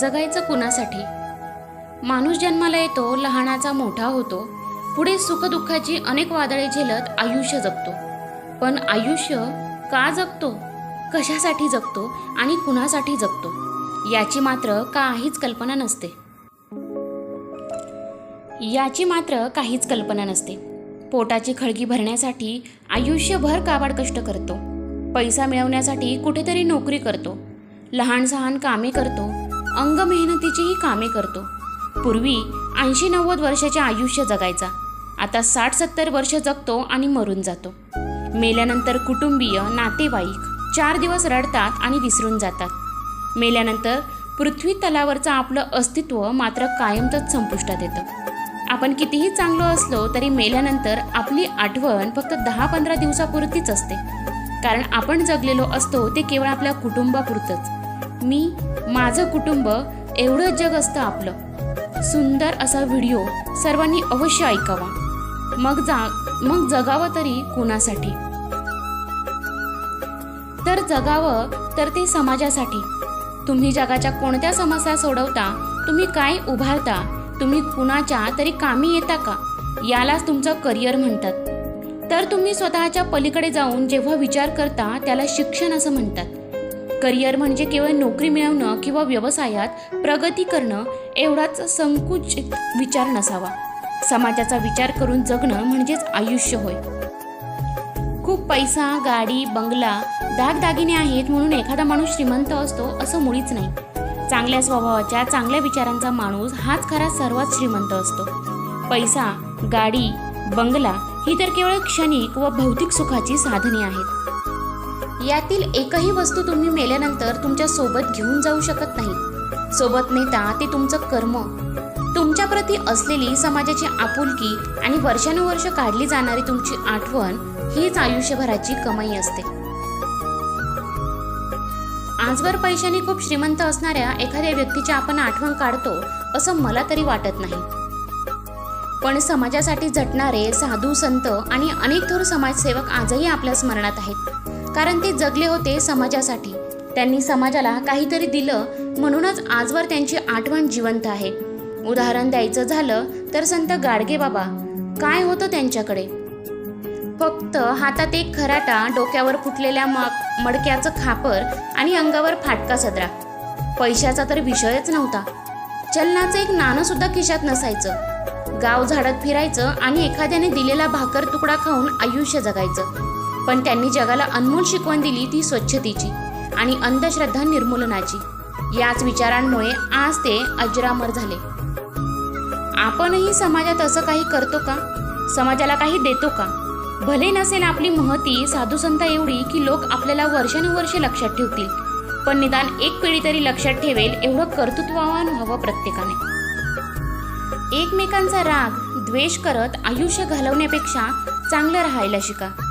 जगायचं कुणासाठी? माणूस जन्माला येतो लहानाचा मोठा होतो. पुढे सुखदुःखाची अनेक वादळे झेलत आयुष्य जगतो. पण आयुष्य का जगतो? कशासाठी जगतो आणि कुणासाठी जगतो? याची मात्र काहीच कल्पना नसते. याची मात्र काहीच कल्पना नसते. पोटाची खळगी भरण्यासाठी आयुष्यभर काबाड कष्ट करतो. पैसा मिळवण्यासाठी कुठेतरी नोकरी करतो. लहान सहान कामे करतो. अंग मेहनतीचीही कामे करतो. पूर्वी ऐंशी नव्वद वर्षाचे आयुष्य जगायचा. आता साठ सत्तर वर्ष जगतो आणि मरून जातो. मेल्यानंतर कुटुंबीय नातेवाईक चार दिवस रडतात आणि विसरून जातात. मेल्यानंतर पृथ्वी तलावरचं आपलं अस्तित्व मात्र कायमतच संपुष्टात येतं. आपण कितीही चांगलो असलो तरी मेल्यानंतर आपली आठवण फक्त दहा पंधरा दिवसापुरतीच असते. कारण आपण जगलेलो असतो ते केवळ आपल्या कुटुंबापुरतंच. मी माझं कुटुंब एवढं जग असतं आपलं. सुंदर असा व्हिडिओ सर्वांनी अवश्य ऐकावा. मग जा मग जगावं तरी कुणासाठी? तर जगावं तर ते समाजासाठी. तुम्ही जगाच्या कोणत्या समस्या सोडवता तुम्ही काय उभारता तुम्ही कुणाच्या तरी कामी येता का? यालाच तुमचं करिअर म्हणतात. तर तुम्ही स्वतःच्या पलीकडे जाऊन जेव्हा विचार करता त्याला शिक्षण असं म्हणतात. करिअर म्हणजे केवळ नोकरी मिळवणं किंवा व्यवसायात प्रगती करणं एवढाच संकुचित विचार नसावा. समाजाचा विचार करून जगणं म्हणजेच आयुष्य होय. खूप पैसा गाडी बंगला दागदागिने आहेत म्हणून एखादा माणूस श्रीमंत असतो असं मुळीच नाही. चांगल्या स्वभावाच्या चांगल्या विचारांचा माणूस हाच खरा सर्वात श्रीमंत असतो. पैसा गाडी बंगला ही तर केवळ क्षणिक व भौतिक सुखाची साधने आहेत. यातील एकही वस्तू तुम्ही मेल्यानंतर तुमच्यासोबत घेऊन जाऊ शकत नाही. सोबत नेता ते तुमचं कर्म. तुमच्याप्रती असलेली समाजाची आपुलकी आणि वर्षानुवर्ष काढली जाणारी तुमची आठवण हीच आयुष्यभराची कमाई असते. आजवर पैशाने खूप श्रीमंत असणाऱ्या एखाद्या व्यक्तीची आपण आठवण काढतो असं मला तरी वाटत नाही. पण समाजासाठी झटणारे साधू संत आणि अनेक थोर समाजसेवक आजही आपल्या स्मरणात आहेत. कारण ते जगले होते समाजासाठी. त्यांनी समाजाला काहीतरी दिलं म्हणूनच आजवर त्यांची आठवण जिवंत आहे. उदाहरण द्यायचं झालं तर संत गाडगे बाबा काय होतं त्यांच्याकडे? फक्त हातात एक खराटा डोक्यावर फुटलेल्या मग मडक्याचं खापर आणि अंगावर फाटका सदरा. पैशाचा तर विषयच नव्हता. चलनाचं एक नाणं सुद्धा खिशात नसायचं. गाव झाडत फिरायचं आणि एखाद्याने दिलेला भाकर तुकडा खाऊन आयुष्य जगायचं. पण त्यांनी जगाला अनमोल शिकवण दिली ती स्वच्छतेची आणि अंधश्रद्धा निर्मूलनाची. याच विचारांमुळे आज ते अजरामर झाले. आपणही समाजात असं काही करतो का? समाजाला काही देतो का? भले नसेल आपली महती साधुसंता एवढी की लोक आपल्याला वर्षानुवर्षे लक्षात ठेवतील पण निदान एक पिढी तरी लक्षात ठेवेल एवढं कर्तृत्ववान व्हावं प्रत्येकाने. एकमेकांचा राग द्वेष करत आयुष्य घालवण्यापेक्षा चांगलं राहायला शिका.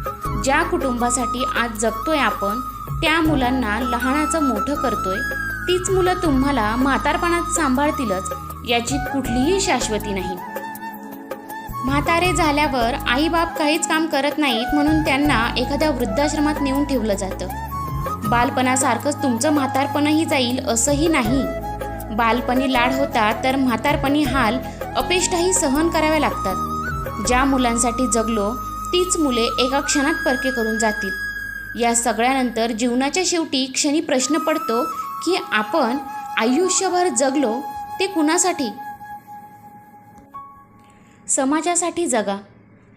ज्या कुटुंबासाठी आज जगतोय आपण त्या मुलांना लहानाचं मोठं करतोय तीच मुलं तुम्हाला म्हातारपणात सांभाळतीलच याची कुठलीही शाश्वती नाही. म्हातारे झाल्यावर आईबाप काहीच काम करत नाहीत म्हणून त्यांना एखाद्या वृद्धाश्रमात नेऊन ठेवलं जातं. बालपणासारखंच तुमचं म्हातारपणही जाईल असंही नाही. बालपणी लाड होता तर म्हातारपणी हाल अपेष्टाही सहन कराव्या लागतात. ज्या मुलांसाठी जगलो तीच मुले एका क्षणात परके करून जातील. या सगळ्यानंतर जीवनाच्या शेवटी क्षणी प्रश्न पडतो की आपण आयुष्यभर जगलो ते कुणासाठी? समाजासाठी जगा.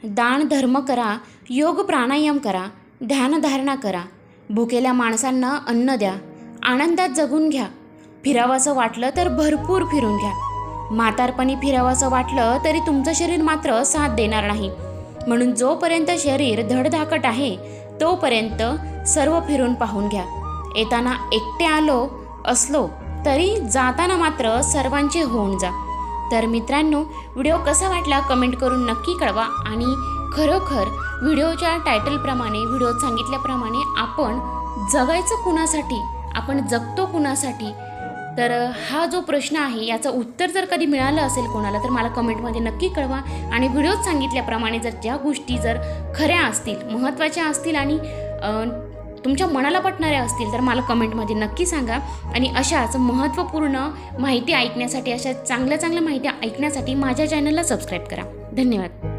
दान धर्म करा योग प्राणायाम करा ध्यानधारणा करा. भुकेल्या माणसांना अन्न द्या आनंदात जगून घ्या. फिरावंसं वाटलं तर भरपूर फिरून घ्या. म्हातारपणी फिरावंसं वाटलं तरी तुमचं शरीर मात्र साथ देणार नाही. म्हणून जोपर्यंत शरीर धडधाकट आहे तोपर्यंत सर्व फिरून पाहून घ्या. येताना एकटे आलो असलो तरी जाताना मात्र सर्वांचे होऊन जा. तर मित्रांनो व्हिडिओ कसा वाटला कमेंट करून नक्की कळवा आणि खरोखर व्हिडिओच्या टायटलप्रमाणे व्हिडिओत सांगितल्याप्रमाणे आपण जगायचं कुणासाठी आपण जगतो कुणासाठी तर हा जो प्रश्न आहे याचं उत्तर जर कधी मिळालं असेल कोणाला तर मला कमेंटमध्ये नक्की कळवा. आणि व्हिडिओत सांगितल्याप्रमाणे जर ज्या गोष्टी जर खऱ्या असतील महत्त्वाच्या असतील आणि तुमच्या मनाला पटणाऱ्या असतील तर मला कमेंटमध्ये नक्की सांगा. आणि अशाच महत्त्वपूर्ण माहिती ऐकण्यासाठी अशा चांगल्या चांगल्या माहिती ऐकण्यासाठी माझ्या चॅनलला सबस्क्राईब करा. धन्यवाद.